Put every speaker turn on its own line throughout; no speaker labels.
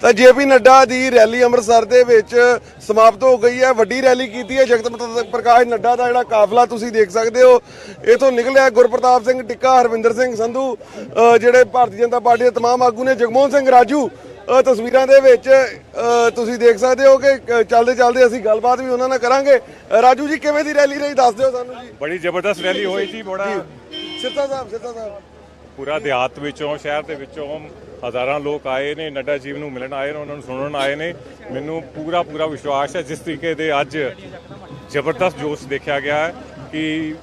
ਤਾਂ ਜੇਪੀ ਨੱਡਾ ਦੀ ਰੈਲੀ ਅੰਮ੍ਰਿਤਸਰ ਦੇ ਵਿੱਚ ਸਮਾਪਤ ਹੋ ਗਈ ਹੈ। ਵੱਡੀ ਰੈਲੀ ਕੀਤੀ ਹੈ। ਜਗਤ ਪ੍ਰ- ਪ੍ਰਕਾਸ਼ ਨੱਡਾ ਦਾ ਜਿਹੜਾ ਕਾਫਲਾ ਤੁਸੀਂ ਦੇਖ ਸਕਦੇ ਹੋ। ਇਥੋਂ ਨਿਕਲਿਆ ਗੁਰਪ੍ਰਤਾਪ ਸਿੰਘ ਟਿੱਕਾ ਹਰਵਿੰਦਰ ਸਿੰਘ ਸੰਧੂ ਜਿਹੜੇ ਭਾਰਤੀ ਜਨਤਾ ਪਾਰਟੀ ਦੇ ਤਮਾਮ ਆਗੂ ਨੇ ਜਗਮੋਹਨ ਸਿੰਘ ਰਾਜੂ ਤਸਵੀਰਾਂ ਦੇ ਵਿੱਚ ਤੁਸੀਂ ਦੇਖ ਸਕਦੇ ਹੋ ਕਿ ਚੱਲਦੇ ਚੱਲਦੇ ਅਸੀਂ ਗੱਲਬਾਤ ਵੀ ਉਹਨਾਂ ਨਾਲ ਕਰਾਂਗੇ। ਰਾਜੂ ਜੀ ਕਿਵੇਂ ਦੀ ਰੈਲੀ ਰਹੀ? ਦੱਸ ਦਿਓ ਸਾਨੂੰ ਜੀ।
ਬੜੀ ਜ਼ਬਰਦਸਤ ਰੈਲੀ ਹੋਈ ਜੀ ਬੜਾ
ਸਿੱਧਾ ਸਾਹਿਬ ਸਿੱਧਾ ਸਾਹਿਬ।
ਪੂਰਾ ਦਿਹਾਤ ਵਿੱਚੋਂ ਸ਼ਹਿਰ ਦੇ ਵਿੱਚੋਂ ਹਜ਼ਾਰਾਂ ਲੋਕ ਆਏ ਨੇ, ਨੱਡਾ ਜੀ ਨੂੰ ਮਿਲਣ ਆਏ ਨੇ, ਉਹਨਾਂ ਨੂੰ ਸੁਣਨ ਆਏ ਨੇ। ਮੈਨੂੰ ਪੂਰਾ ਪੂਰਾ ਵਿਸ਼ਵਾਸ ਹੈ, ਜਿਸ ਤਰੀਕੇ ਦੇ ਅੱਜ ਜ਼ਬਰਦਸਤ ਜੋਸ਼ ਦੇਖਿਆ ਗਿਆ ਹੈ ਕਿ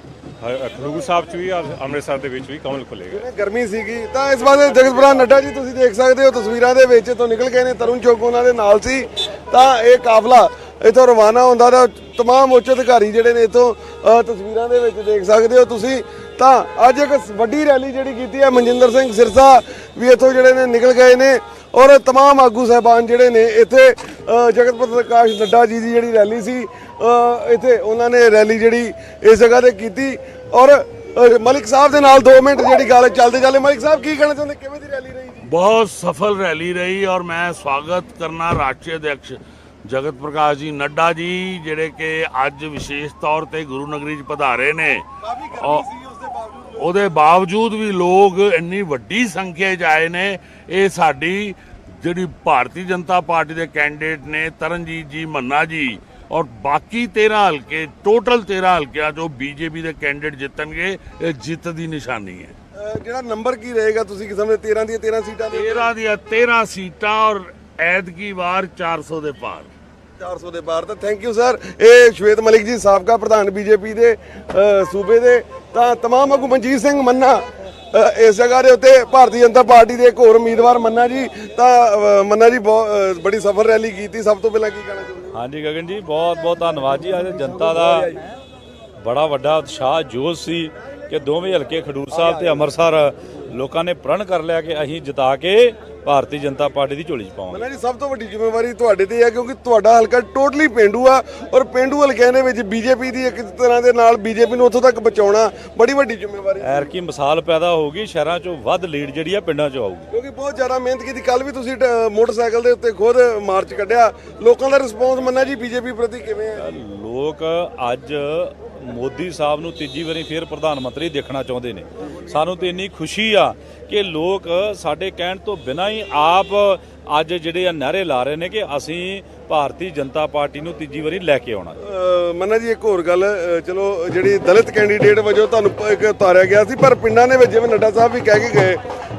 ਹ- ਖਡੂਰ ਸਾਹਿਬ ਚ ਵੀ ਔਰ ਅੰਮ੍ਰਿਤਸਰ ਦੇ ਵਿੱਚ ਵੀ ਕਮਲ ਖੁੱਲੇਗਾ
ਗਰਮੀ ਸੀਗੀ। ਤਾਂ ਇਸ ਵਾਰ ਜਗਤ ਪ੍ਰਕਾਸ਼ ਨੱਡਾ ਜੀ, ਤੁਸੀਂ ਦੇਖ ਸਕਦੇ ਹੋ, ਤਸਵੀਰਾਂ ਦੇ ਵਿੱਚ ਤੋਂ ਨਿਕਲ ਗਏ ਨੇ ਤਰੁਣ ਚੌਕ, ਉਹਨਾਂ ਦੇ ਨਾਲ ਸੀ। ਤਾਂ ਇਹ ਕਾਫਲਾ ਇਥੋਂ ਰਵਾਨਾ ਹੁੰਦਾ, ਤਾਂ ਤਮਾਮ ਉੱਚ ਅਧਿਕਾਰੀ ਜਿਹੜੇ ਨੇ ਇਥੋਂ ਤਸਵੀਰਾਂ ਦੇ ਵਿੱਚ ਦੇਖ ਸਕਦੇ ਹੋ। ਤੁਸੀਂ ਤਾਂ ਅੱਜ ਇੱਕ ਵੱਡੀ ਰੈਲੀ ਜਿਹੜੀ ਕੀਤੀ ਹੈ ਮਨਜਿੰਦਰ ਸਿੰਘ ਸਿਰਸਾ ਵੀ ਇਥੋਂ ਜਿਹੜੇ ਨੇ ਨਿਕਲ ਗਏ ਨੇ ਔਰ ਤਮਾਮ ਆਗੂ ਸਹਿਬਾਨ ਜਿਹੜੇ ਨੇ ਇੱਥੇ ਜਗਤ ਪ੍ਰਕਾਸ਼ ਨੱਡਾ ਜੀ ਦੀ ਜਿਹੜੀ ਰੈਲੀ ਸੀ ਇੱਥੇ ਉਹਨਾਂ ਨੇ ਰੈਲੀ ਜਿਹੜੀ ਇਸ ਜਗ੍ਹਾ ਤੇ ਕੀਤੀ ਔਰ ਮਲਿਕ ਸਾਹਿਬ ਦੇ ਨਾਲ 2 ਮਿੰਟ ਜਿਹੜੀ ਗੱਲ ਚੱਲਦੇ ਚੱਲੇ ਮਲਿਕ ਸਾਹਿਬ ਕੀ ਕਹਿਣਾ ਚਾਹੁੰਦੇ ਕਿਵੇਂ ਦੀ ਰੈਲੀ ਰਹੀ ਜੀ?
ਬਹੁਤ ਸਫਲ ਰੈਲੀ ਰਹੀ ਔਰ ਮੈਂ ਸਵਾਗਤ ਕਰਨਾ ਰਾਸ਼ਟਰੀ ਅਧਿਕਸ਼ ਜਗਤ ਪ੍ਰਕਾਸ਼ ਜੀ ਨੱਡਾ ਜੀ ਜਿਹੜੇ ਕਿ ਅੱਜ ਵਿਸ਼ੇਸ਼ ਤੌਰ ਤੇ ਗੁਰੂ ਨਗਰੀ ਚ ਪਧਾਰੇ ਨੇ।
ਕਾਫੀ ਸੀ
ਉਹਦੇ ਬਾਵਜੂਦ ਵੀ ਲੋਕ ਇੰਨੀ ਵੱਡੀ ਸੰਖਿਆ 'ਚ ਆਏ ਨੇ ਇਹ ਸਾਡੀ ਜਿਹੜੀ ਭਾਰਤੀ ਜਨਤਾ ਪਾਰਟੀ ਦੇ ਕੈਂਡੀਡੇਟ ਨੇ ਤਰਨਜੀਤ ਜੀ ਮੰਨਾ ਜੀ ਔਰ ਬਾਕੀ 13 ਹਲਕੇ ਟੋਟਲ 13 ਹਲਕਿਆਂ ਜੋ ਬੀਜੇਪੀ ਦੇ ਕੈਂਡੀਡੇਟ ਜਿੱਤਣਗੇ ਇਹ ਜਿੱਤ ਦੀ ਨਿਸ਼ਾਨੀ ਹੈ।
ਜਿਹੜਾ ਨੰਬਰ ਕੀ ਰਹੇਗਾ ਤੁਸੀਂ ਕਿਸਮ ਦੇ 13 ਦੀਆਂ 13 ਸੀਟਾਂ ਦੇ?
13 ਦੀਆਂ 13 ਸੀਟਾਂ ਔਰ ਐਤਕੀ ਵਾਰ 400 ਦੇ ਪਾਰ।
400 ਦੇ ਬਾਹਰ ਤਾਂ ਥੈਂਕ ਯੂ ਸਰ ਇਹ ਸ਼ਵੇਤ ਮਲਿਕ ਜੀ ਸਾਬਕਾ ਪ੍ਰਧਾਨ ਬੀਜੇਪੀ ਦੇ ਸੂਬੇ ਦੇ। ਤਾਂ ਤਮਾਮ ਆਗੂ ਮਨਜੀਤ ਸਿੰਘ ਮੰਨਾ ਇਸ ਜਗ੍ਹਾ ਦੇ ਉੱਤੇ ਭਾਰਤੀ ਜਨਤਾ ਪਾਰਟੀ ਦੇ ਇੱਕ ਹੋਰ ਉਮੀਦਵਾਰ ਮੰਨਾ ਜੀ ਤਾਂ ਮੰਨਾ ਜੀ ਬਹੁਤ, ਬੜੀ ਸਫ਼ਰ ਰੈਲੀ ਕੀਤੀ। ਸਭ ਤੋਂ ਪਹਿਲਾਂ ਕੀ ਕਹਿਣਾ ਚਾਹੁੰਦੇ
ਹਾਂਜੀ ਗਗਨ ਜੀ ਬਹੁਤ ਬਹੁਤ ਧੰਨਵਾਦ ਜੀ। ਅੱਜ ਜਨਤਾ ਦਾ ਬੜਾ ਵੱਡਾ ਉਤਸ਼ਾਹ ਜੋਸ਼ ਸੀ ਕਿ ਦੋਵੇਂ ਹਲਕੇ ਖਡੂਰ ਸਾਹਿਬ ਤੇ ਅੰਮ੍ਰਿਤਸਰ ਲੋਕਾਂ ਨੇ ਪ੍ਰਣ ਕਰ ਲਿਆ ਕਿ ਅਸੀਂ ਜਿਤਾ ਕੇ ਭਾਰਤੀ ਜਨਤਾ ਪਾਰਟੀ ਦੀ ਝੋਲੀ 'ਚ ਪਾਵਾਂਗੇ।
ਮੰਨਾ ਜੀ ਸਭ ਤੋਂ ਵੱਡੀ ਜ਼ਿੰਮੇਵਾਰੀ ਤੁਹਾਡੇ ਤੇ ਹੈ ਕਿਉਂਕਿ ਤੁਹਾਡਾ ਹਲਕਾ ਟੋਟਲੀ ਪਿੰਡੂ ਆ ਔਰ ਪਿੰਡੂ ਹਲਕਿਆਂ ਦੇ ਵਿੱਚ ਬੀਜੇਪੀ ਦੀ ਇੱਕ ਤਰ੍ਹਾਂ ਦੇ ਨਾਲ ਬੀਜੇਪੀ ਨੂੰ ਉੱਥੋਂ ਤੱਕ ਪਹੁੰਚਾਉਣਾ ਬੜੀ ਵੱਡੀ ਜ਼ਿੰਮੇਵਾਰੀ
ਐਰ ਕੀ ਮਿਸਾਲ ਪੈਦਾ ਹੋਊਗੀ ਸ਼ਹਿਰਾਂ 'ਚੋਂ ਵੱਧ ਲੀਡ ਜਿਹੜੀ ਆ ਪਿੰਡਾਂ 'ਚੋਂ ਆਊਗੀ।
ਕਿਉਂਕਿ ਬਹੁਤ ਜ਼ਿਆਦਾ ਮਿਹਨਤ ਕੀਤੀ। ਕੱਲ ਵੀ ਤੁਸੀਂ ਮੋਟਰਸਾਈਕਲ ਦੇ ਉੱਤੇ ਖੁਦ ਮਾਰਚ ਕੱਢਿਆ। ਲੋਕਾਂ ਦਾ ਰਿਸਪੌਂਸ ਮੰਨਾ ਜੀ ਬੀਜੇਪੀ ਪ੍ਰਤੀ ਕਿਵੇਂ ਹੈ?
ਲੋਕ ਅੱਜ ਮੋਦੀ ਸਾਹਿਬ ਨੂੰ ਤੀਜੀ ਵਾਰੀ ਫੇਰ ਪ੍ਰਧਾਨ ਮੰਤਰੀ ਦੇਖਣਾ ਚਾਹੁੰਦੇ ਨੇ। ਸਾਨੂੰ ਤੇ ਇੰਨੀ ਖੁਸ਼ੀ ਆ ਕਿ ਲੋਕ ਸਾਡੇ ਕਹਿਣ ਤੋਂ ਬਿਨਾਂ ਹੀ ਆਪ ਅੱਜ ਜਿਹੜੇ ਆ ਨਾਰੇ ਲਾ ਰਹੇ ਨੇ ਕਿ ਅਸੀਂ ਭਾਰਤੀ ਜਨਤਾ ਪਾਰਟੀ ਨੂੰ ਤੀਜੀ ਵਾਰੀ ਲੈ ਕੇ ਆਉਣਾ।
ਮੰਨਾ ਜੀ, ਇੱਕ ਹੋਰ ਗੱਲ ਚਲੋ ਜਿਹੜੀ ਦਲਿਤ ਕੈਂਡੀਡੇਟ ਵਜੋਂ ਤੁਹਾਨੂੰ ਇੱਕ ਉਤਾਰਿਆ ਗਿਆ ਸੀ, ਪਰ ਪਿੰਡਾਂ ਦੇ ਵਿੱਚ ਜਿਵੇਂ ਨੱਡਾ ਸਾਹਿਬ ਵੀ ਕਹਿ ਕੇ ਗਏ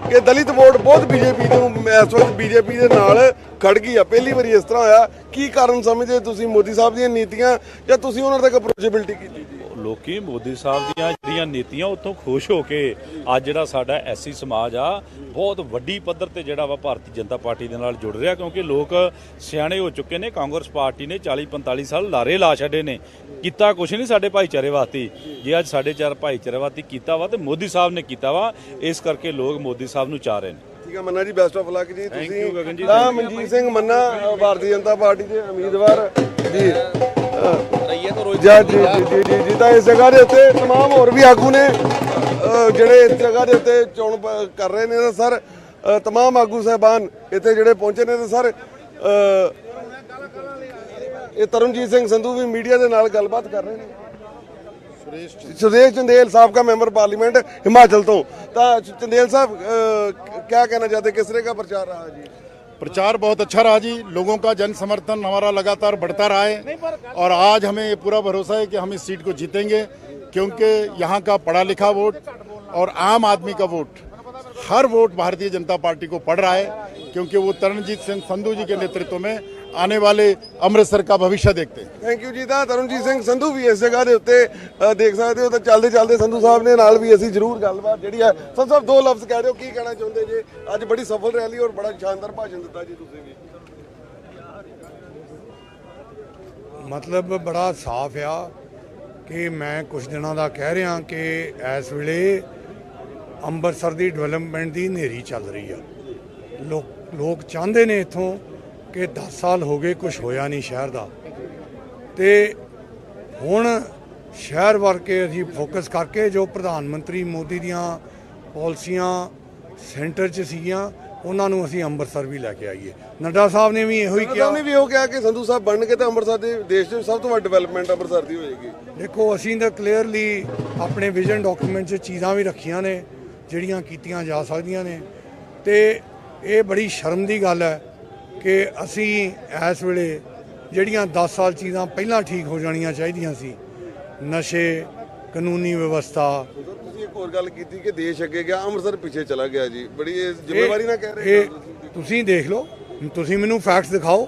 ਕਿ ਦਲਿਤ ਵੋਟ ਬਹੁਤ ਬੀਜੇਪੀ ਨੂੰ ਇਸ ਵਕਤ ਬੀਜੇਪੀ ਦੇ ਨਾਲ ਖੜ ਗਈ ਆ, ਪਹਿਲੀ ਵਾਰੀ ਇਸ ਤਰ੍ਹਾਂ ਹੋਇਆ। ਕੀ ਕਾਰਨ ਸਮਝਦੇ ਤੁਸੀਂ ਮੋਦੀ ਸਾਹਿਬ ਦੀਆਂ ਨੀਤੀਆਂ ਜਾਂ ਤੁਸੀਂ ਉਹਨਾਂ ਤੱਕ ਅਪਰੋਚੇਬਿਲਟੀ ਕੀਤੀ? ਜੀ
ਲੋਕੀ ਮੋਦੀ ਸਾਹਿਬ ਦੀਆਂ ਜਿਹੜੀਆਂ ਨੀਤੀਆਂ ਉੱਥੋਂ ਖੁਸ਼ ਹੋ ਕੇ ਅੱਜ ਜਿਹੜਾ ਸਾਡਾ ਐਸੀ ਸਮਾਜ ਆ, ਬਹੁਤ ਵੱਡੀ ਪੱਧਰ ਤੇ ਜਿਹੜਾ ਵਾ ਭਾਰਤੀ ਜਨਤਾ ਪਾਰਟੀ ਦੇ ਨਾਲ ਜੁੜ ਰਿਹਾ ਕਿਉਂਕਿ ਲੋਕ ਸਿਆਣੇ ਹੋ ਚੁੱਕੇ ਨੇ, ਕਾਂਗਰਸ ਪਾਰਟੀ ਨੇ 40 45 ਸਾਲ ਲਾਰੇ ਲਾ ਛੱਡੇ ਨੇ। ਕੀਤਾ ਕੁਛ ਨਹੀਂ ਸਾਡੇ ਭਾਈਚਾਰੇ ਵਾਸਤੇ। ਜੇ ਅੱਜ ਸਾਡੇ ਚਾਰ ਭਾਈਚਾਰੇ ਵਾਸਤੇ ਕੀਤਾ ਵਾ ਤੇ ਮੋਦੀ ਸਾਹਿਬ ਨੇ ਕੀਤਾ ਵਾ, ਇਸ ਕਰਕੇ ਲੋਕ ਮੋਦੀ ਸਾਹਿਬ ਨੂੰ ਚਾਹ ਰਹੇ ਨੇ।
ਠੀਕ ਹੈ ਮੰਨਾ ਜੀ ਬੈਸਟ ਆਫ ਲੱਕ ਜੀ ਤੁਸੀਂ
you, ਗਗਨ ਜੀ,
ਤਾਂ ਮਨਜੀਤ ਸਿੰਘ ਮੰਨਾ ਅਹ ਭਾਰਤੀ ਜਨਤਾ ਪਾਰਟੀ ਦੇ ਉਮੀਦਵਾਰ ਜੀ ਰਈਏ ਤੋਂ ਰੋਜ਼ ਜੀ ਜੀ ਜੀ ਜੀ ਜੀ ਤਾਂ ਇਸ ਜਗ੍ਹਾ ਦੇ ਉੱਤੇ तमाम ਹੋਰ ਵੀ ਆਗੂ ਨੇ ਅਹ ਜਿਹੜੇ ਇਸ ਜਗ੍ਹਾ ਦੇ ਉੱਤੇ ਚੋਣ ਪ- ਕਰ ਰਹੇ ਨੇ ਤਾਂ ਸਰ ਅਹ तमाम ਆਗੂ ਸਹਿਬਾਨ ਇੱਥੇ ਜਿਹੜੇ ਪਹੁੰਚੇ ਨੇ ਤਾਂ ਸਰ ਅਹ ਇਹ ਤਰਨਜੀਤ ਸਿੰਘ ਸੰਧੂ ਵੀ ਮੀਡੀਆ ਦੇ ਨਾਲ ਗੱਲਬਾਤ ਕਰ ਰਹੇ ਨੇ ਸੁਰੇਸ਼ ਚੰਦੇਲ ਸਾਬਕਾ ਮੈਂਬਰ ਪਾਰਲੀਮੈਂਟ ਹਿਮਾਚਲ ਤੋਂ ਤਾਂ ਚੰਦੇਲ ਸਾਹਿਬ ਅਹ, क्या कहना चाहते किस तरह का प्रचार रहा जी
प्रचार बहुत अच्छा रहा जी लोगों का जन समर्थन हमारा लगातार बढ़ता रहा है और आज हमें ये पूरा भरोसा है कि हम इस सीट को जीतेंगे क्योंकि यहाँ का पढ़ा लिखा वोट और आम आदमी का वोट हर वोट भारतीय जनता पार्टी को पड़ रहा है क्योंकि वो तरनजीत सिंह संधू जी के नेतृत्व में आने वाले अमृतसर का भविष्य देखते हैं
ਥੈਂਕ ਯੂ ਜੀ ਤਾਂ ਤਰਨਜੀਤ ਸਿੰਘ ਸੰਧੂ ਵੀ ਇਸ ਜਗ੍ਹਾ ਦੇ ਉੱਤੇ ਅਹ, ਦੇਖ ਸਕਦੇ ਹੋ ਤਾਂ ਚੱਲਦੇ ਚੱਲਦੇ ਸੰਧੂ ਸਾਹਿਬ ਨੇ ਨਾਲ ਵੀ ਅਸੀਂ ਜ਼ਰੂਰ ਗੱਲਬਾਤ ਜਿਹੜੀ ਹੈ ਸੰਧੂ ਸਾਹਿਬ ਦੋ ਲਫ਼ਜ਼ ਕਹਿ ਦਿਓ ਕੀ ਕਹਿਣਾ ਚਾਹੁੰਦੇ ਜੀ ਅੱਜ ਬੜੀ ਸਫਲ ਰੈਲੀ ਔਰ ਬੜਾ ਸ਼ਾਨਦਾਰ ਭਾਸ਼ਣ ਦਿੱਤਾ ਜੀ ਤੁਸੀਂ ਵੀ
ਮਤਲਬ ਬੜਾ ਸਾਫ਼ ਆ ਕਿ ਮੈਂ ਕੁਝ ਦਿਨਾਂ ਦਾ ਕਹਿ ਰਿਹਾ ਕਿ ਇਸ ਵੇਲੇ ਅੰਮ੍ਰਿਤਸਰ ਦੀ ਡਿਵੈਲਪਮੈਂਟ ਦੀ ਹਨੇਰੀ ਚੱਲ ਰਹੀ ਆ ਲੋਕ ਲੋਕ ਚਾਹੁੰਦੇ ਨੇ ਇਥੋਂ ਕਿ 10 ਸਾਲ ਹੋ ਗਏ ਕੁਝ ਹੋਇਆ ਨਹੀਂ ਸ਼ਹਿਰ ਦਾ। ਤੇ ਹੁਣ ਸ਼ਹਿਰ ਵਰ ਕੇ ਅਸੀਂ ਫੋਕਸ ਕਰਕੇ ਜੋ ਪ੍ਰਧਾਨ ਮੰਤਰੀ ਮੋਦੀ ਦੀਆਂ ਪਾਲਿਸੀਆਂ ਸੈਂਟਰ 'ਚ ਸੀਗੀਆਂ ਉਹਨਾਂ ਨੂੰ ਅਸੀਂ ਅੰਮ੍ਰਿਤਸਰ ਵੀ ਲੈ ਕੇ ਆਈਏ। ਨੱਡਾ ਸਾਹਿਬ ਨੇ ਵੀ ਇਹੋ ਹੀ ਕਿਹਾ।
ਉਹਨੇ ਵੀ ਉਹ ਕਿਹਾ ਕਿ ਸੰਧੂ ਸਾਹਿਬ ਬਣਨਗੇ ਤਾਂ ਅੰਮ੍ਰਿਤਸਰ ਦੇ ਦੇਸ਼ ਦੇ ਸਭ ਤੋਂ ਵੱਡੀ ਡਿਵੈਲਪਮੈਂਟ ਅੰਮ੍ਰਿਤਸਰ ਦੀ ਹੋਏਗੀ।
ਦੇਖੋ ਅਸੀਂ ਤਾਂ ਕਲੀਅਰਲੀ ਆਪਣੇ ਵਿਜ਼ਨ ਡਾਕੂਮੈਂਟ 'ਚ ਚੀਜ਼ਾਂ ਵੀ ਰੱਖੀਆਂ ਨੇ ਜਿਹੜੀਆਂ ਕੀਤੀਆਂ ਜਾ ਸਕਦੀਆਂ ਨੇ। ਤੇ ਇਹ ਬੜੀ ਸ਼ਰਮ ਦੀ ਗੱਲ ਹੈ ਕਿ ਅਸੀਂ ਇਸ ਵੇਲੇ ਜਿਹੜੀਆਂ 10 ਸਾਲ ਚੀਜ਼ਾਂ ਪਹਿਲਾਂ ਠੀਕ ਹੋ ਜਾਣੀਆਂ ਚਾਹੀਦੀਆਂ ਸੀ ਨਸ਼ੇ ਕਾਨੂੰਨੀ ਵਿਵਸਥਾ।
ਤੁਸੀਂ ਇੱਕ ਹੋਰ ਗੱਲ ਕੀਤੀ ਕਿ ਦੇਸ਼ ਅੱਗੇ ਗਿਆ ਅੰਮ੍ਰਿਤਸਰ ਪਿੱਛੇ ਚਲਾ ਗਿਆ ਜੀ। ਬੜੀ ਇਹ ਜ਼ਿੰਮੇਵਾਰੀ ਨਾਲ ਕਹਿ ਰਹੇ
ਤੁਸੀਂ। ਦੇਖ ਲਓ ਤੁਸੀਂ ਮੈਨੂੰ ਫੈਕਟਸ ਦਿਖਾਓ।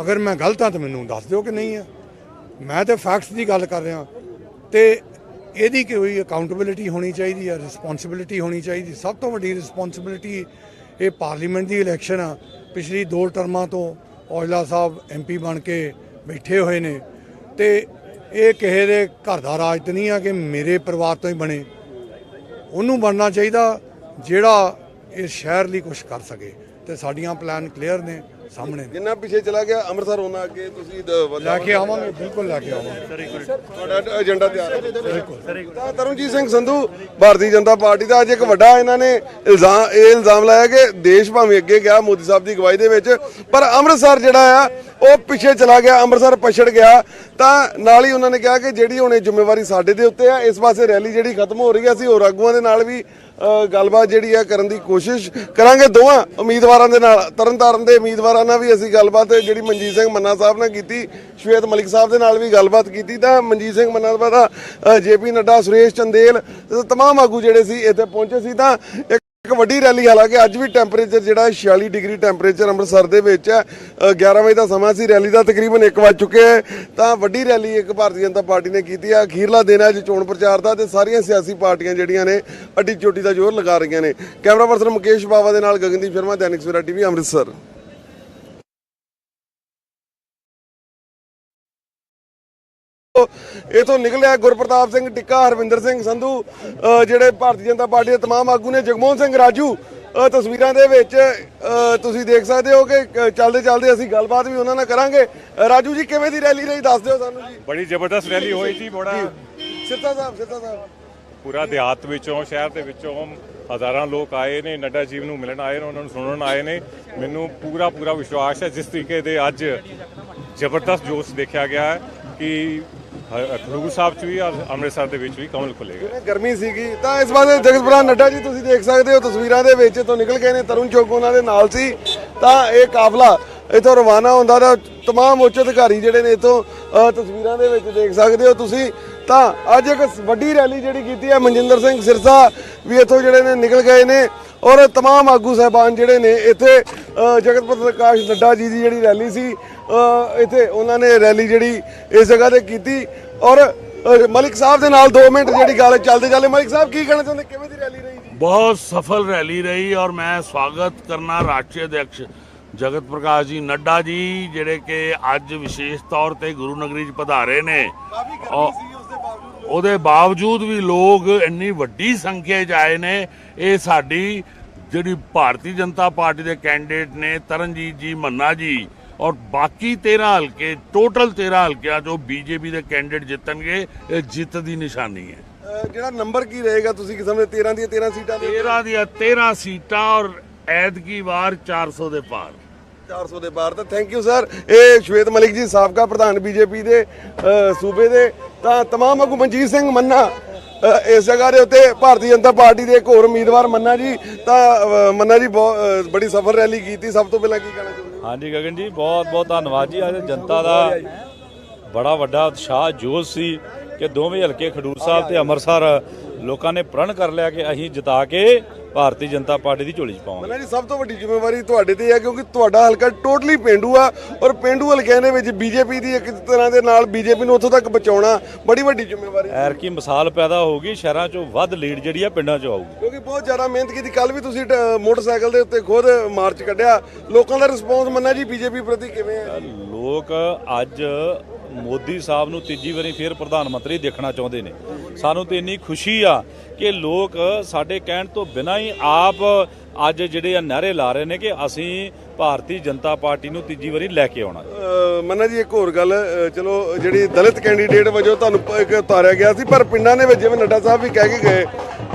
ਅਗਰ ਮੈਂ ਗਲਤ ਹਾਂ ਤਾਂ ਮੈਨੂੰ ਦੱਸ ਦਿਓ ਕਿ ਨਹੀਂ ਹੈ। ਮੈਂ ਤਾਂ ਫੈਕਟਸ ਦੀ ਗੱਲ ਕਰ ਰਿਹਾ। ਤੇ ਇਹਦੀ ਕੋਈ ਅਕਾਊਂਟੇਬਿਲਿਟੀ ਹੋਣੀ ਚਾਹੀਦੀ ਹੈ ਰਿਸਪੌਂਸਿਬਿਲਿਟੀ ਹੋਣੀ ਚਾਹੀਦੀ। ਸਭ ਤੋਂ ਵੱਡੀ ਰਿਸਪੌਂਸਿਬਿਲਿਟੀ ਇਹ ਪਾਰਲੀਮੈਂਟ ਦੀ ਇਲੈਕਸ਼ਨ ਆ। ਪਿਛਲੀ ਦੋ ਟਰਮਾਂ ਤੋਂ ਔਜਲਾ ਸਾਹਿਬ ਐਮਪੀ ਬਣ ਕੇ ਬੈਠੇ ਹੋਏ ਨੇ। ਤੇ ਇਹ ਕਿਸੇ ਦੇ ਘਰ ਦਾ ਰਾਜ ਤਾਂ ਨਹੀਂ ਆ ਕਿ ਮੇਰੇ ਪਰਿਵਾਰ ਤੋਂ ਹੀ ਬਣੇ। ਉਹਨੂੰ ਬਣਨਾ ਚਾਹੀਦਾ ਜਿਹੜਾ ਇਸ ਸ਼ਹਿਰ ਲਈ ਕੁਝ ਕਰ ਸਕੇ। ਤੇ ਸਾਡੀਆਂ ਪਲਾਨ ਕਲੀਅਰ ਨੇ। ਸਾਹਮਣੇ ਨੇ।
ਜਿੰਨਾ ਪਿੱਛੇ ਚਲਾ ਗਿਆ ਅੰਮ੍ਰਿਤਸਰ ਉਹਨਾਂ ਅੱਗੇ ਤੁਸੀਂ ਦ-
ਲੈ ਕੇ ਆਵਾਂਗੇ ਬਿਲਕੁਲ ਲੈ ਕੇ ਆਵਾਂਗੇ।
ਤੁਹਾਡਾ ਏਜੰਡਾ ਤਿਆਰ ਹੈ। ਤਾਂ ਤਰਨਜੀਤ ਸਿੰਘ ਸੰਧੂ ਭਾਰਤੀ ਜਨਤਾ ਪਾਰਟੀ ਦਾ ਅੱਜ ਇੱਕ ਵੱਡਾ ਇਹਨਾਂ ਨੇ ਇਲਜ਼ਾਮ ਇਹ ਇਲਜ਼ਾਮ ਲਾਇਆ ਕਿ ਦੇਸ਼ ਭਾਵੇਂ ਅੱਗੇ ਗਿਆ ਮੋਦੀ ਸਾਹਿਬ ਦੀ ਅਗਵਾਈ ਦੇ ਵਿੱਚ ਪਰ ਅੰਮ੍ਰਿਤਸਰ ਜਿਹੜਾ ਆ ਉਹ ਪਿੱਛੇ ਚਲਾ ਗਿਆ ਅੰਮ੍ਰਿਤਸਰ ਪਛੜ ਗਿਆ। ਤਾਂ ਨਾਲ ਹੀ ਉਹਨਾਂ ਨੇ ਕਿਹਾ ਕਿ ਜਿਹੜੀ ਹੁਣ ਇਹ ਜ਼ਿੰਮੇਵਾਰੀ ਸਾਡੇ ਦੇ ਉੱਤੇ ਆ ਇਸ ਪਾਸੇ ਰੈਲੀ ਜਿਹੜੀ ਖਤਮ ਹੋ ਰਹੀ ਆ ਅਸੀਂ ਹੋਰ ਆਗੂਆਂ ਦੇ ਨਾਲ ਵੀ ਗੱਲਬਾਤ ਜਿਹੜੀ ਆ ਕਰਨ ਦੀ ਕੋਸ਼ਿਸ਼ ਕਰਾਂਗੇ ਦੋਵਾਂ ਉਮੀਦਵਾਰਾਂ ਦੇ ਨਾਲ। ਤਰਨਤਾਰਨ ਦੇ ਉਮੀਦਵਾਰਾਂ ਨਾਲ ਵੀ ਅਸੀਂ ਗੱਲਬਾਤ ਜਿਹੜੀ ਮਨਜੀਤ ਸਿੰਘ ਮੰਨਾ ਸਾਹਿਬ ਨਾਲ ਕੀਤੀ, ਸ਼ਵੇਤ ਮਲਿਕ ਸਾਹਿਬ ਦੇ ਨਾਲ ਵੀ ਗੱਲਬਾਤ ਕੀਤੀ, ਤਾਂ ਮਨਜੀਤ ਸਿੰਘ ਮੰਨਾ ਸਾਹਿਬ ਦਾ ਜੇਪੀ ਨੱਡਾ, ਸੁਰੇਸ਼ ਚੰਦੇਲ ਤਮਾਮ ਆਗੂ ਜਿਹੜੇ ਸੀ ਇੱਥੇ ਪਹੁੰਚੇ ਸੀ ਤਾਂ ਇੱਕ ਵੱਡੀ ਰੈਲੀ ਹਾਲਾਂਕਿ ਅੱਜ ਵੀ ਟੈਂਪਰੇਚਰ ਜਿਹੜਾ 46 ਡਿਗਰੀ ਟੈਂਪਰੇਚਰ ਅੰਮ੍ਰਿਤਸਰ ਦੇ ਵਿੱਚ ਹੈ। ਅ, 11 ਵਜੇ ਦਾ ਸਮਾਂ ਸੀ ਰੈਲੀ ਦਾ ਤਕਰੀਬਨ 1 ਵਜ ਚੁੱਕਿਆ ਹੈ। ਤਾਂ ਵੱਡੀ ਰੈਲੀ ਇੱਕ ਭਾਰਤੀ ਜਨਤਾ ਪਾਰਟੀ ਨੇ ਕੀਤੀ ਹੈ। ਅਖੀਰਲਾ ਦਿਨ ਹੈ ਅੱਜ ਚੋਣ ਪ੍ਰਚਾਰ ਦਾ ਤੇ ਸਾਰੀਆਂ ਸਿਆਸੀ ਪਾਰਟੀਆਂ ਜਿਹੜੀਆਂ ਨੇ ਅੱਡੀ ਚੋਟੀ ਦਾ ਜ਼ੋਰ ਲਗਾ ਰਹੀਆਂ ਨੇ। ਕੈਮਰਾ ਪਰਸਨ ਮੁਕੇਸ਼ ਬਾਵਾ ਦੇ ਨਾਲ ਗਗਨਦੀਪ ਸ਼ਰਮਾ ਦੈਨਿਕ ਸਵੇਰਾ ਟੀਵੀ ਅੰਮ੍ਰਿਤਸਰ। ਇਥੋਂ ਨਿਕਲਿਆ ਗੁਰਪ੍ਰਤਾਪ ਸਿੰਘ ਟਿੱਕਾ ਹਰਵਿੰਦਰ ਸਿੰਘ ਸੰਧੂ ਅ, ਜਿਹੜੇ ਭਾਰਤੀ ਜਨਤਾ ਪਾਰਟੀ ਦੇ तमाम ਆਗੂ ਨੇ ਜਗਮੋਹਨ ਸਿੰਘ ਰਾਜੂ ਅ, ਤਸਵੀਰਾਂ ਦੇ ਵਿੱਚ ਅ, ਤੁਸੀਂ ਦੇਖ ਸਕਦੇ ਹੋ ਕਿ ਅ, ਚੱਲਦੇ ਚੱਲਦੇ ਅਸੀਂ ਗੱਲਬਾਤ ਵੀ ਉਹਨਾਂ ਨਾਲ ਕਰਾਂਗੇ ਅ, ਰਾਜੂ ਜੀ ਕਿਵੇਂ ਦੀ ਰੈਲੀ ਰਹੀ ਦੱਸ ਦਿਓ ਸਾਨੂੰ ਜੀ
ਬੜੀ ਜ਼ਬਰਦਸਤ ਰੈਲੀ ਹੋਈ ਜੀ ਬੜਾ
ਸਿੱਧਾ ਸਾਹਿਬ ਸਿੱਧਾ ਸਾਹਿਬ
ਪੂਰਾ ਦਿਹਾਤ ਵਿੱਚੋਂ ਸ਼ਹਿਰ ਦੇ ਵਿੱਚੋਂ ਹਜ਼ਾਰਾਂ ਲੋਕ ਆਏ ਨੇ ਨੱਡਾ ਜੀ ਨੂੰ ਮਿਲਣ ਆਏ ਨੇ ਉਹਨਾਂ ਨੂੰ ਸੁਣਨ ਆਏ ਨੇ ਮੈਨੂੰ ਪੂਰਾ ਪੂਰਾ ਵਿਸ਼ਵਾਸ ਹੈ ਜਿਸ ਤਰੀਕੇ ਦੇ ਅੱਜ ਜ਼ਬਰਦਸਤ ਜੋਸ਼ ਦੇਖਿਆ ਗਿਆ ਹੈ ਕਿ ਹ- ਖਡੂਰ ਸਾਹਿਬ ਚ ਵੀ ਔਰ ਅੰਮ੍ਰਿਤਸਰ ਦੇ ਵਿੱਚ ਵੀ ਕਮਲ ਖੁੱਲੇਗਾ
ਗਰਮੀ ਸੀਗੀ ਤਾਂ ਇਸ ਵਾਰ ਜਗਤ ਪ੍ਰਧਾਨ ਨੱਡਾ ਜੀ ਤੁਸੀਂ ਦੇਖ ਸਕਦੇ ਹੋ ਤਸਵੀਰਾਂ ਦੇ ਵਿੱਚ ਤੋਂ ਨਿਕਲ ਗਏ ਨੇ ਤਰੁਣ ਚੌਕ ਉਹਨਾਂ ਦੇ ਨਾਲ ਸੀ ਤਾਂ ਇਹ ਕਾਫਲਾ ਇਥੋਂ ਰਵਾਨਾ ਹੁੰਦਾ ਤਾਂ तमाम ਉੱਚ ਅਧਿਕਾਰੀ ਜਿਹੜੇ ਨੇ ਇਥੋਂ ਤਸਵੀਰਾਂ ਦੇ ਵਿੱਚ ਦੇਖ ਸਕਦੇ ਹੋ ਤੁਸੀਂ ਤਾਂ ਅੱਜ ਇੱਕ ਵੱਡੀ ਰੈਲੀ ਜਿਹੜੀ ਕੀਤੀ ਹੈ ਮਨਜਿੰਦਰ ਸਿੰਘ ਸਿਰਸਾ ਵੀ ਇਥੋਂ ਜਿਹੜੇ ਨੇ ਨਿਕਲ ਗਏ ਨੇ ਔਰ तमाम ਆਗੂ ਸਹਿਬਾਨ ਜਿਹੜੇ ਨੇ ਇੱਥੇ ਅ, ਜਗਤ ਪ੍ਰਕਾਸ਼ ਨੱਡਾ ਜੀ ਦੀ ਜਿਹੜੀ ਰੈਲੀ ਸੀ ਅ, ਇੱਥੇ ਉਹਨਾਂ ਨੇ ਰੈਲੀ ਜਿਹੜੀ ਇਸ ਜਗ੍ਹਾ ਤੇ ਕੀਤੀ ਔਰ ਅ, ਮਲਿਕ ਸਾਹਿਬ ਦੇ ਨਾਲ 2 ਮਿੰਟ ਜਿਹੜੀ ਗੱਲ ਚੱਲਦੇ ਚੱਲੇ ਮਲਿਕ ਸਾਹਿਬ ਕੀ ਕਹਿਣਾ ਚਾਹੁੰਦੇ ਕਿਵੇਂ ਦੀ ਰੈਲੀ ਰਹੀ ਜੀ
ਬਹੁਤ ਸਫਲ ਰੈਲੀ ਰਹੀ ਔਰ ਮੈਂ ਸਵਾਗਤ ਕਰਨਾ ਰਾਸ਼ਟਰੀ ਅਧਿਕਸ਼ ਜਗਤ ਪ੍ਰਕਾਸ਼ ਜੀ ਨੱਡਾ ਜੀ ਜਿਹੜੇ ਕਿ ਅੱਜ ਵਿਸ਼ੇਸ਼ ਤੌਰ ਤੇ ਗੁਰੂ ਨਗਰੀ ਚ ਪਧਾਰੇ ਨੇ ਔਰ ਉਹਦੇ ਬਾਵਜੂਦ ਵੀ ਲੋਕ ਇੰਨੀ ਵੱਡੀ ਸੰਖਿਆ 'ਚ ਆਏ ਨੇ ਇਹ ਸਾਡੀ ਜਿਹੜੀ ਭਾਰਤੀ ਜਨਤਾ ਪਾਰਟੀ ਦੇ ਕੈਂਡੀਡੇਟ ਨੇ ਤਰਨਜੀਤ ਜੀ ਮੰਨਾ ਜੀ ਔਰ ਬਾਕੀ 13 ਹਲਕੇ ਟੋਟਲ 13 ਹਲਕਿਆਂ ਚੋਂ ਬੀਜੇਪੀ ਦੇ ਕੈਂਡੀਡੇਟ ਜਿੱਤਣਗੇ ਇਹ ਜਿੱਤ ਦੀ ਨਿਸ਼ਾਨੀ ਹੈ।
ਜਿਹੜਾ ਨੰਬਰ ਕੀ ਰਹੇਗਾ ਤੁਸੀਂ ਕਿਸਮ ਦੇ 13 ਦੀਆਂ 13 ਸੀਟਾਂ ਦੇ
13 ਦੀਆਂ 13 ਸੀਟਾਂ ਔਰ ਐਤਕੀ ਵਾਰ 400 ਦੇ ਪਾਰ।
400 ਦੇ ਬਾਹਰ। ਤਾਂ ਥੈਂਕ ਯੂ ਸਰ ਇਹ ਸ਼ਵੇਤ ਮਲਿਕ ਜੀ, ਸਾਬਕਾ ਪ੍ਰਧਾਨ ਬੀਜੇਪੀ ਦੇ ਸੂਬੇ ਦੇ। ਤਾਂ ਤਮਾਮ ਆਗੂ ਮਨਜੀਤ ਸਿੰਘ ਮੰਨਾ ਇਸ ਜਗ੍ਹਾ ਦੇ ਉੱਤੇ ਭਾਰਤੀ ਜਨਤਾ ਪਾਰਟੀ ਦੇ ਇੱਕ ਹੋਰ ਉਮੀਦਵਾਰ ਮੰਨਾ ਜੀ। ਤਾਂ ਮੰਨਾ ਜੀ ਬਹੁਤ ਬੜੀ ਸਫਲ ਰੈਲੀ ਕੀਤੀ। ਸਭ ਤੋਂ ਪਹਿਲਾਂ ਕੀ ਕਹਿਣਾ ਚਾਹੁੰਦੇ
ਹਾਂਜੀ, ਗਗਨ ਜੀ, ਬਹੁਤ ਬਹੁਤ ਧੰਨਵਾਦ ਜੀ। ਅੱਜ ਜਨਤਾ ਦਾ ਬੜਾ ਵੱਡਾ ਉਤਸ਼ਾਹ, ਜੋਸ਼ ਸੀ ਕਿ ਦੋਵੇਂ ਹਲਕੇ ਖਡੂਰ ਸਾਹਿਬ ਤੇ ਅੰਮ੍ਰਿਤਸਰ ਲੋਕਾਂ ਨੇ ਪ੍ਰਣ ਕਰ ਲਿਆ ਕਿ ਅਸੀਂ ਜਿਤਾ ਕੇ ਭਾਰਤੀ ਜਨਤਾ ਪਾਰਟੀ ਦੀ ਝੋਲੀ 'ਚ ਪਾਵਾਂਗੇ।
ਮੰਨਾ ਜੀ ਸਭ ਤੋਂ ਵੱਡੀ ਜ਼ਿੰਮੇਵਾਰੀ ਤੁਹਾਡੇ ਤੇ ਹੈ ਕਿਉਂਕਿ ਤੁਹਾਡਾ ਹਲਕਾ ਟੋਟਲੀ ਪਿੰਡੂ ਆ ਔਰ ਪਿੰਡੂ ਹਲਕਿਆਂ ਦੇ ਵਿੱਚ ਬੀਜੇਪੀ ਦੀ ਇੱਕ ਤਰ੍ਹਾਂ ਦੇ ਨਾਲ ਬੀਜੇਪੀ ਨੂੰ ਉੱਥੋਂ ਤੱਕ ਪਹੁੰਚਾਉਣਾ ਬੜੀ ਵੱਡੀ ਜ਼ਿੰਮੇਵਾਰੀ
ਐਰ ਕੀ ਮਿਸਾਲ ਪੈਦਾ ਹੋਊਗੀ ਸ਼ਹਿਰਾਂ 'ਚੋਂ ਵੱਧ ਲੀਡ ਜਿਹੜੀ ਆ ਪਿੰਡਾਂ 'ਚੋਂ ਆਊਗੀ।
ਕਿਉਂਕਿ ਬਹੁਤ ਜ਼ਿਆਦਾ ਮਿਹਨਤ ਕੀਤੀ ਕੱਲ ਵੀ ਤੁਸੀਂ ਮੋਟਰਸਾਈਕਲ ਦੇ ਉੱਤੇ ਖੁਦ ਮਾਰਚ ਕੱਢਿਆ। ਲੋਕਾਂ ਦਾ ਰਿਸਪੌਂਸ ਮੰਨਾ ਜੀ ਬੀਜੇਪੀ ਪ੍ਰਤੀ ਕਿਵੇਂ ਹੈ
ਲੋਕ ਅੱਜ ਮੋਦੀ ਸਾਹਿਬ ਨੂੰ ਤੀਜੀ ਵਾਰੀ ਫੇਰ ਪ੍ਰਧਾਨ ਮੰਤਰੀ ਦੇਖਣਾ ਚਾਹੁੰਦੇ ਨੇ। ਸਾਨੂੰ ਤੇ ਇੰਨੀ ਖੁਸ਼ੀ ਆ ਕਿ ਲੋਕ ਸਾਡੇ ਕਹਿਣ ਤੋਂ ਬਿਨਾਂ ਹੀ ਆਪ ਅੱਜ ਜਿਹੜੇ ਆ ਨਾਰੇ ਲਾ ਰਹੇ ਨੇ ਕਿ ਅਸੀਂ ਭਾਰਤੀ ਜਨਤਾ ਪਾਰਟੀ ਨੂੰ ਤੀਜੀ ਵਾਰੀ ਲੈ ਕੇ ਆਉਣਾ।
ਮੰਨਾ ਜੀ, ਇੱਕ ਹੋਰ ਗੱਲ ਚਲੋ ਜਿਹੜੀ ਦਲਿਤ ਕੈਂਡੀਡੇਟ ਵਜੋਂ ਤੁਹਾਨੂੰ ਇੱਕ ਉਤਾਰਿਆ ਗਿਆ ਸੀ, ਪਰ ਪਿੰਡਾਂ ਦੇ ਵਿੱਚ ਜਿਵੇਂ ਨੱਡਾ ਸਾਹਿਬ ਵੀ ਕਹਿ ਕੇ ਗਏ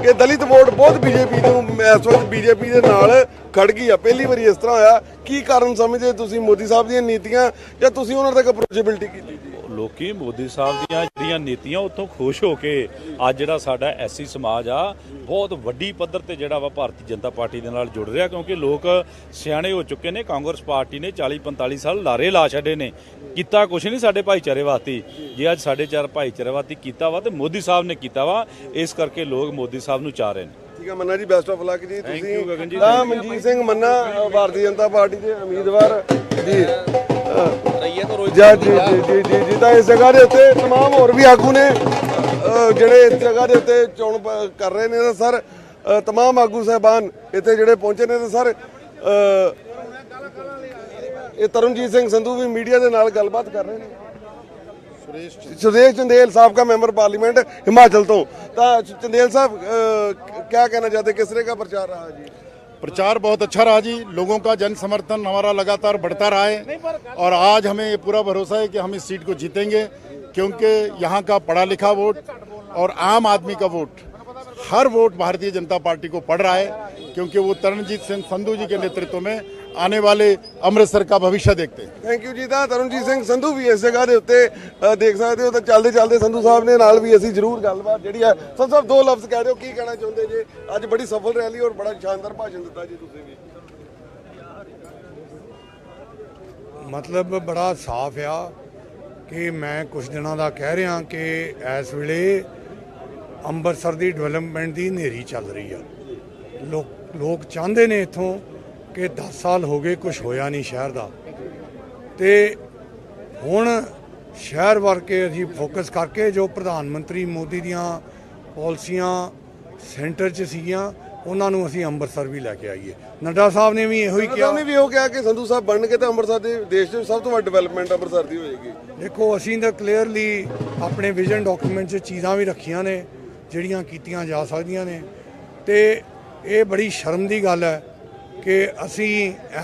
ਕਿ ਦਲਿਤ ਵੋਟ ਬਹੁਤ ਬੀਜੇਪੀ ਨੂੰ ਇਸ ਵਕਤ ਬੀਜੇਪੀ ਦੇ ਨਾਲ ਖੜ ਗਈ ਆ। ਪਹਿਲੀ ਵਾਰੀ ਇਸ ਤਰ੍ਹਾਂ ਹੋਇਆ। ਕੀ ਕਾਰਨ ਸਮਝਦੇ ਤੁਸੀਂ ਮੋਦੀ ਸਾਹਿਬ ਦੀਆਂ ਨੀਤੀਆਂ ਜਾਂ ਤੁਸੀਂ ਉਹਨਾਂ ਤੱਕ ਅਪਰੋਚੇਬਿਲਟੀ ਕੀਤੀ
ਲੋਕੀ ਮੋਦੀ ਸਾਹਿਬ ਦੀਆਂ ਜਿਹੜੀਆਂ ਨੀਤੀਆਂ ਉਤੋਂ ਖੁਸ਼ ਹੋ ਕੇ ਅੱਜ ਜਿਹੜਾ ਸਾਡਾ ਐਸੀ ਸਮਾਜ ਆ ਬਹੁਤ ਵੱਡੀ ਪੱਧਰ ਤੇ ਜਿਹੜਾ ਵਾ ਭਾਰਤੀ ਜਨਤਾ ਪਾਰਟੀ ਦੇ ਨਾਲ ਜੁੜ ਰਿਹਾ ਕਿਉਂਕਿ ਲੋਕ ਸਿਆਣੇ ਹੋ ਚੁੱਕੇ ਨੇ ਕਾਂਗਰਸ ਪਾਰਟੀ ਨੇ 40 45 ਸਾਲ ਲਾਰੇ ਲਾ ਛੱਡੇ ਨੇ। ਕੀਤਾ ਕੁਛ ਨਹੀਂ ਸਾਡੇ ਭਾਈਚਾਰੇ ਵਾਸਤੇ। ਜੇ ਅੱਜ ਸਾਡੇ ਚਾਰ ਭਾਈਚਾਰੇ ਵਾਸਤੇ ਕੀਤਾ ਵਾ ਤੇ ਮੋਦੀ ਸਾਹਿਬ ਨੇ ਕੀਤਾ ਵਾ ਇਸ ਕਰਕੇ ਲੋਕ ਮੋਦੀ ਸਾਹਿਬ ਨੂੰ ਚਾਹ ਰਹੇ ਨੇ।
ਠੀਕ ਹੈ ਮੰਨਾ ਜੀ ਬੈਸਟ ਆਫ ਲੱਕ ਜੀ। ਤੁਸੀਂ
you, ਗਗਨ ਜੀ,
ਤਾਂ ਮਨਜੀਤ ਸਿੰਘ ਮੰਨਾ ਭਾਰਤੀ ਜਨਤਾ ਪਾਰਟੀ ਦੇ ਉਮੀਦਵਾਰ। ਜੀ। ਜੀ ਜੀ ਜੀ ਜੀ ਜੀ ਤਾਂ ਇਸ ਜਗ੍ਹਾ ਦੇ ਉੱਤੇ तमाम ਹੋਰ ਵੀ ਆਗੂ ਨੇ ਅ, ਜਿਹੜੇ ਇਸ ਜਗ੍ਹਾ ਦੇ ਉੱਤੇ ਚੋਣ ਪ- ਕਰ ਰਹੇ ਨੇ ਤਾਂ ਸਰ ਅ, तमाम ਆਗੂ ਸਹਿਬਾਨ ਇੱਥੇ ਜਿਹੜੇ ਪਹੁੰਚੇ ਨੇ ਤਾਂ ਸਰ ਅ, ਇਹ ਤਰਨਜੀਤ ਸਿੰਘ ਸੰਧੂ ਵੀ ਮੀਡੀਆ ਦੇ ਨਾਲ ਗੱਲਬਾਤ ਕਰ ਰਹੇ ਨੇ ਸੁਰੇਸ਼ ਚੰਦੇਲ ਸਾਬਕਾ ਮੈਂਬਰ ਪਾਰਲੀਮੈਂਟ ਹਿਮਾਚਲ ਤੋਂ ਤਾਂ ਚੰਦੇਲ ਸਾਹਿਬ अ, क्या कहना चाहते किस तरह का प्रचार रहा जी
प्रचार बहुत अच्छा रहा जी। लोगों का जन समर्थन हमारा लगातार बढ़ता रहा है और आज हमें ये पूरा भरोसा है कि हम इस सीट को जीतेंगे, क्योंकि यहाँ का पढ़ा लिखा वोट और आम आदमी का वोट, हर वोट भारतीय जनता पार्टी को पड़ रहा है, क्योंकि वो तरणजीत सिंह संधू जी के नेतृत्व में ਆਉਣੇ ਵਾਲੇ ਅੰਮ੍ਰਿਤਸਰ ਦਾ ਭਵਿੱਖ ਦੇਖਤੇ हैं
ਥੈਂਕ ਯੂ ਜੀ ਤਾਂ ਤਰਨਜੀਤ ਸਿੰਘ ਸੰਧੂ ਵੀ ਇਸ ਜਗ੍ਹਾ ਦੇ ਉੱਤੇ ਅ, ਦੇਖ ਸਕਦੇ ਹੋ ਤਾਂ ਚੱਲਦੇ ਚੱਲਦੇ ਸੰਧੂ ਸਾਹਿਬ ਨੇ ਨਾਲ ਵੀ ਅਸੀਂ ਜ਼ਰੂਰ ਗੱਲਬਾਤ ਜਿਹੜੀ ਹੈ ਸੰਧੂ ਸਾਹਿਬ ਦੋ ਲਫ਼ਜ਼ ਕਹਿ ਰਹੇ ਹੋ ਕੀ ਕਹਿਣਾ ਚਾਹੁੰਦੇ ਜੇ? ਅੱਜ ਬੜੀ ਸਫਲ ਰੈਲੀ ਔਰ ਬੜਾ ਸ਼ਾਨਦਾਰ ਭਾਸ਼ਣ ਦਿੱਤਾ ਜੀ ਤੁਸੀਂ ਵੀ।
ਮਤਲਬ ਬੜਾ ਸਾਫ਼ ਆ ਕਿ ਮੈਂ ਕੁਝ ਦਿਨਾਂ ਦਾ ਕਹਿ ਰਿਹਾ ਕਿ ਇਸ ਵੇਲੇ ਅੰਮ੍ਰਿਤਸਰ ਦੀ ਡਿਵੈਲਪਮੈਂਟ ਦੀ ਹਨੇਰੀ ਚੱਲ ਰਹੀ ਆ। ਲੋਕ ਲੋਕ ਚਾਹੁੰਦੇ ਨੇ ਇਥੋਂ ਕਿ 10 ਸਾਲ ਹੋ ਗਏ ਕੁਝ ਹੋਇਆ ਨਹੀਂ ਸ਼ਹਿਰ ਦਾ। ਤੇ ਹੁਣ ਸ਼ਹਿਰ ਵਰ ਕੇ ਅਸੀਂ ਫੋਕਸ ਕਰਕੇ ਜੋ ਪ੍ਰਧਾਨ ਮੰਤਰੀ ਮੋਦੀ ਦੀਆਂ ਪਾਲਿਸੀਆਂ ਸੈਂਟਰ 'ਚ ਸੀਗੀਆਂ ਉਹਨਾਂ ਨੂੰ ਅਸੀਂ ਅੰਮ੍ਰਿਤਸਰ ਵੀ ਲੈ ਕੇ ਆਈਏ। ਨੱਡਾ ਸਾਹਿਬ ਨੇ ਵੀ ਇਹੋ ਹੀ ਕਿਹਾ।
ਉਹਨਾਂ ਵੀ ਉਹ ਕਿਹਾ ਕਿ ਸੰਧੂ ਸਾਹਿਬ ਬਣਨਗੇ ਤਾਂ ਅੰਮ੍ਰਿਤਸਰ ਦੇ ਦੇਸ਼ ਦੇ ਸਭ ਤੋਂ ਵੱਡੀ ਡਿਵੈਲਪਮੈਂਟ ਅੰਮ੍ਰਿਤਸਰ ਦੀ ਹੋਏਗੀ।
ਦੇਖੋ ਅਸੀਂ ਤਾਂ ਕਲੀਅਰਲੀ ਆਪਣੇ ਵਿਜ਼ਨ ਡਾਕੂਮੈਂਟ 'ਚ ਚੀਜ਼ਾਂ ਵੀ ਰੱਖੀਆਂ ਨੇ ਜਿਹੜੀਆਂ ਕੀਤੀਆਂ ਜਾ ਸਕਦੀਆਂ ਨੇ। ਤੇ ਇਹ ਬੜੀ ਸ਼ਰਮ ਦੀ ਗੱਲ ਹੈ ਕਿ ਅਸੀਂ